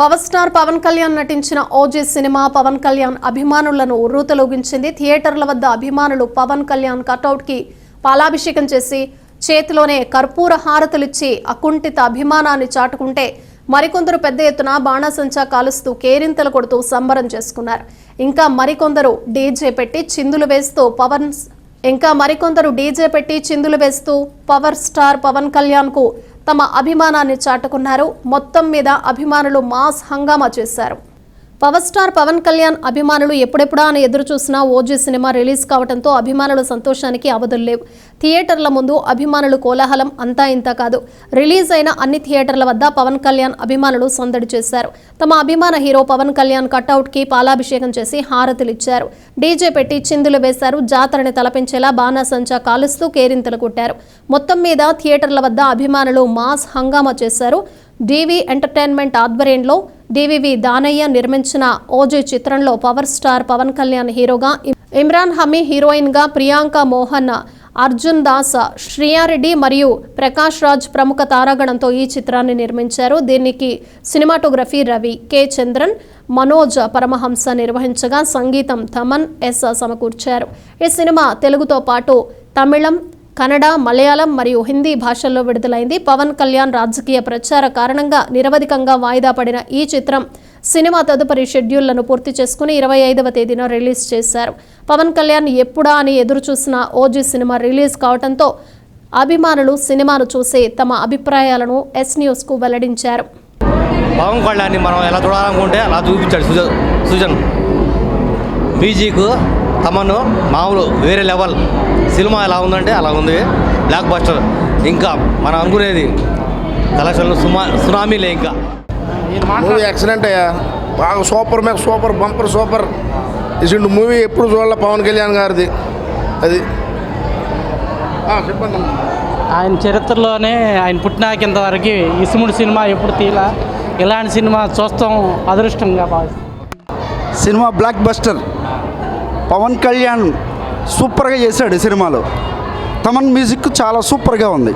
Power star Pawan Kalyan నటించిన OG cinema Pawan Kalyan అభిమానులను ఉర్రూతలోగించింది. థియేటర్ల వద్ద అభిమానులు పవన్ కళ్యాణ్ కటౌట్కి పాలాభిషేకం చేసి చేతిలోనే కర్పూర హారతులిచ్చి అకుంఠిత అభిమానాన్ని చాటుకుంటే మరికొందరు పెద్ద ఎత్తున బాణాసంచా కాలుస్తూ కేరింతలు కొడుతూ సంబరం చేసుకున్నారు. ఇంకా మరికొందరు డీజే పెట్టి చిందులు వేస్తూ పవన్ ఇంకా మరికొందరు డీజే పెట్టి చిందులు వేస్తూ పవర్ స్టార్ పవన్ కళ్యాణ్కు తమ అభిమానాన్ని చాటుకున్నారు. మొత్తం మీద అభిమానులు మాస్ హంగామా చేశారు. పవర్ స్టార్ పవన్ కళ్యాణ్ అభిమానులు ఎప్పుడెప్పుడా అని ఎదురు చూసిన ఓజీ సినిమా రిలీజ్ కావడంతో అభిమానుల సంతోషానికి అవధులు లేవు. థియేటర్ల ముందు అభిమానులు కోలాహలం అంతా ఇంత కాదు. రిలీజ్ అయిన అన్ని థియేటర్ల వద్ద పవన్ కళ్యాణ్ అభిమానులు సందడి చేశారు. తమ అభిమాన హీరో పవన్ కళ్యాణ్ కట్అవుట్కి పాలాభిషేకం చేసి హారతులిచ్చారు. డీజే పెట్టి చిందులు వేశారు. జాతరని తలపించేలా బాణాసంచా కాలుస్తూ కేరింతలు కొట్టారు. మొత్తం మీద థియేటర్ల వద్ద అభిమానులు మాస్ హంగామా చేశారు. డీవీ ఎంటర్టైన్మెంట్ ఆధ్వర్యంలో డివివి దానయ్య నిర్మించిన ఓజీ చిత్రంలో పవర్ స్టార్ పవన్ కళ్యాణ్ హీరోగా ఇమ్రాన్ హమీ హీరోయిన్గా ప్రియాంక మోహన్ అర్జున్ దాస్ శ్రియారెడ్డి మరియు ప్రకాష్ రాజ్ ప్రముఖ తారాగణంతో ఈ చిత్రాన్ని నిర్మించారు. దీనికి సినిమాటోగ్రఫీ రవి కె చంద్రన్ మనోజ్ పరమహంస నిర్వహించగా సంగీతం థమన్ ఎస్ సమకూర్చారు. ఈ సినిమా తెలుగుతో పాటు తమిళం కన్నడ మలయాళం మరియు హిందీ భాషల్లో విడుదలైంది పవన్ కళ్యాణ్ రాజకీయ ప్రచార కారణంగా నిరవధికంగా వాయిదా పడిన ఈ చిత్రం. సినిమా తదుపరి షెడ్యూళ్ళను పూర్తి చేసుకుని ఇరవై ఐదవ తేదీన రిలీజ్ చేశారు. పవన్ కళ్యాణ్ ఎప్పుడా అని ఎదురుచూసిన ఓజీ సినిమా రిలీజ్ కావడంతో అభిమానులు సినిమాను చూసి తమ అభిప్రాయాలను ఎస్ న్యూస్కు వెల్లడించారు. పవన్ కళ్యాణ్ని మనం ఎలా చూడాలనుకుంటే అలా చూపించాడు సుజన్. సుజన్ తమను మామూలు వేరే లెవెల్ సినిమా ఎలా ఉందంటే అలా ఉంది. బ్లాక్ బస్టర్ ఇంకా మనం అనుకునేది కలెక్షన్లు సుమా సునామీలే ఇంకా. మూవీ ఎక్సలెంట్ అయ్యా. బాగా సూపర్ మ్యాక్ సూపర్ బంపర్ సూపర్. ఇటువంటి మూవీ ఎప్పుడు చూడాల పవన్ కళ్యాణ్ గారిది. అది. ఆ, చెప్పండి. ఆయన చరిత్రలోనే ఆయన పుట్టినాక ఇంతవరకు ఇసుముడు సినిమా ఎప్పుడు తీలా? ఇలాంటి సినిమా చూస్తాం అదృష్టంగా భావిస్తాం. Cinema blockbuster Pawan Kalyan సూపర్గా చేశాడు సినిమాలో. తమన్ మ్యూజిక్ చాలా సూపర్గా ఉంది.